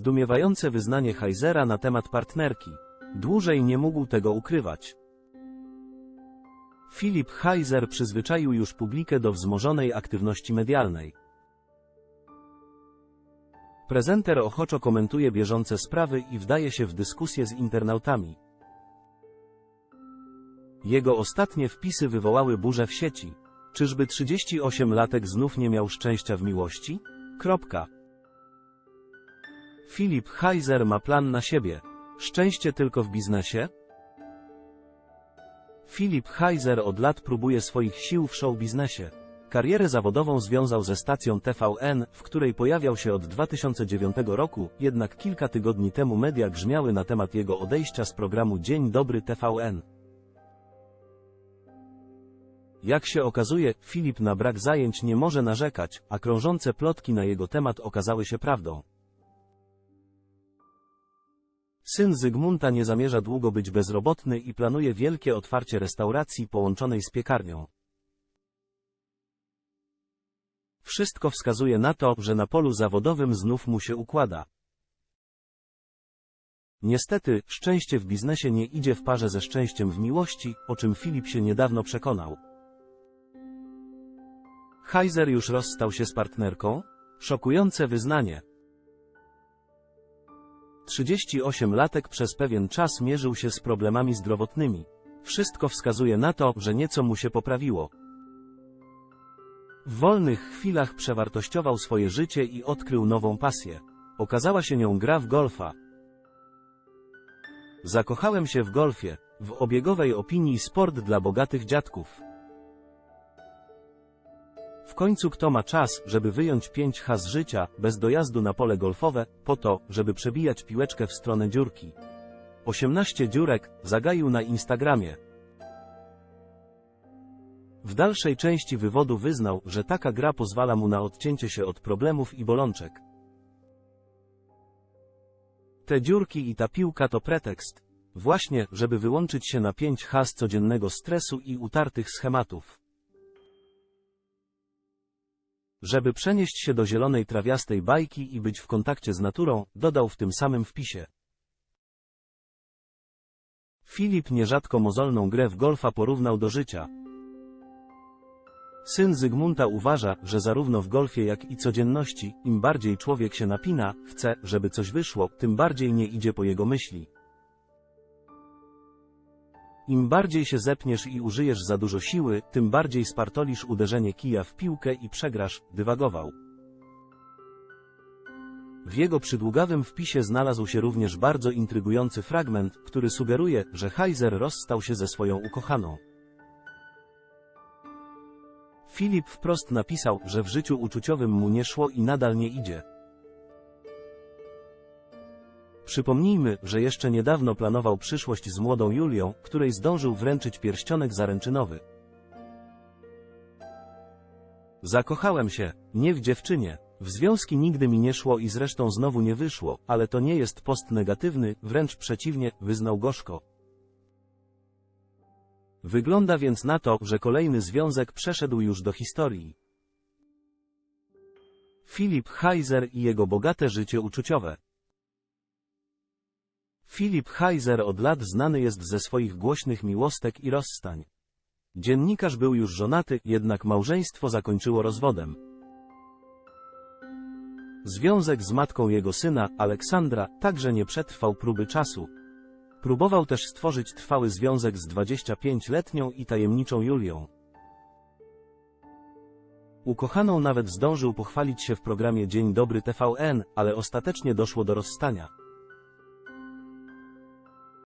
Zdumiewające wyznanie Heisera na temat partnerki. Dłużej nie mógł tego ukrywać. Filip Heiser przyzwyczaił już publikę do wzmożonej aktywności medialnej. Prezenter ochoczo komentuje bieżące sprawy i wdaje się w dyskusję z internautami. Jego ostatnie wpisy wywołały burzę w sieci. Czyżby 38-latek znów nie miał szczęścia w miłości? Kropka. Filip Heiser ma plan na siebie. Szczęście tylko w biznesie? Filip Heiser od lat próbuje swoich sił w show biznesie. Karierę zawodową związał ze stacją TVN, w której pojawiał się od 2009 roku, jednak kilka tygodni temu media grzmiały na temat jego odejścia z programu Dzień Dobry TVN. Jak się okazuje, Filip na brak zajęć nie może narzekać, a krążące plotki na jego temat okazały się prawdą. Syn Zygmunta nie zamierza długo być bezrobotny i planuje wielkie otwarcie restauracji połączonej z piekarnią. Wszystko wskazuje na to, że na polu zawodowym znów mu się układa. Niestety, szczęście w biznesie nie idzie w parze ze szczęściem w miłości, o czym Filip się niedawno przekonał. Heiser już rozstał się z partnerką? Szokujące wyznanie. 38-latek przez pewien czas mierzył się z problemami zdrowotnymi. Wszystko wskazuje na to, że nieco mu się poprawiło. W wolnych chwilach przewartościował swoje życie i odkrył nową pasję. Okazała się nią gra w golfa. Zakochałem się w golfie, w obiegowej opinii sport dla bogatych dziadków. W końcu kto ma czas, żeby wyjąć 5 H z życia, bez dojazdu na pole golfowe, po to, żeby przebijać piłeczkę w stronę dziurki. 18 dziurek, zagaił na Instagramie. W dalszej części wywodu wyznał, że taka gra pozwala mu na odcięcie się od problemów i bolączek. Te dziurki i ta piłka to pretekst. Właśnie, żeby wyłączyć się na 5 H z codziennego stresu i utartych schematów. Żeby przenieść się do zielonej trawiastej bajki i być w kontakcie z naturą, dodał w tym samym wpisie. Filip nierzadko mozolną grę w golfa porównał do życia. Syn Zygmunta uważa, że zarówno w golfie jak i codzienności, im bardziej człowiek się napina, chce, żeby coś wyszło, tym bardziej nie idzie po jego myśli. Im bardziej się zepniesz i użyjesz za dużo siły, tym bardziej spartolisz uderzenie kija w piłkę i przegrasz, dywagował. W jego przydługawym wpisie znalazł się również bardzo intrygujący fragment, który sugeruje, że Heiser rozstał się ze swoją ukochaną. Filip wprost napisał, że w życiu uczuciowym mu nie szło i nadal nie idzie. Przypomnijmy, że jeszcze niedawno planował przyszłość z młodą Julią, której zdążył wręczyć pierścionek zaręczynowy. Zakochałem się, nie w dziewczynie. W związki nigdy mi nie szło i zresztą znowu nie wyszło, ale to nie jest post negatywny, wręcz przeciwnie, wyznał gorzko. Wygląda więc na to, że kolejny związek przeszedł już do historii. Filip Heiser i jego bogate życie uczuciowe. Filip Heiser od lat znany jest ze swoich głośnych miłostek i rozstań. Dziennikarz był już żonaty, jednak małżeństwo zakończyło rozwodem. Związek z matką jego syna, Aleksandra, także nie przetrwał próby czasu. Próbował też stworzyć trwały związek z 25-letnią i tajemniczą Julią. Ukochaną nawet zdążył pochwalić się w programie Dzień Dobry TVN, ale ostatecznie doszło do rozstania.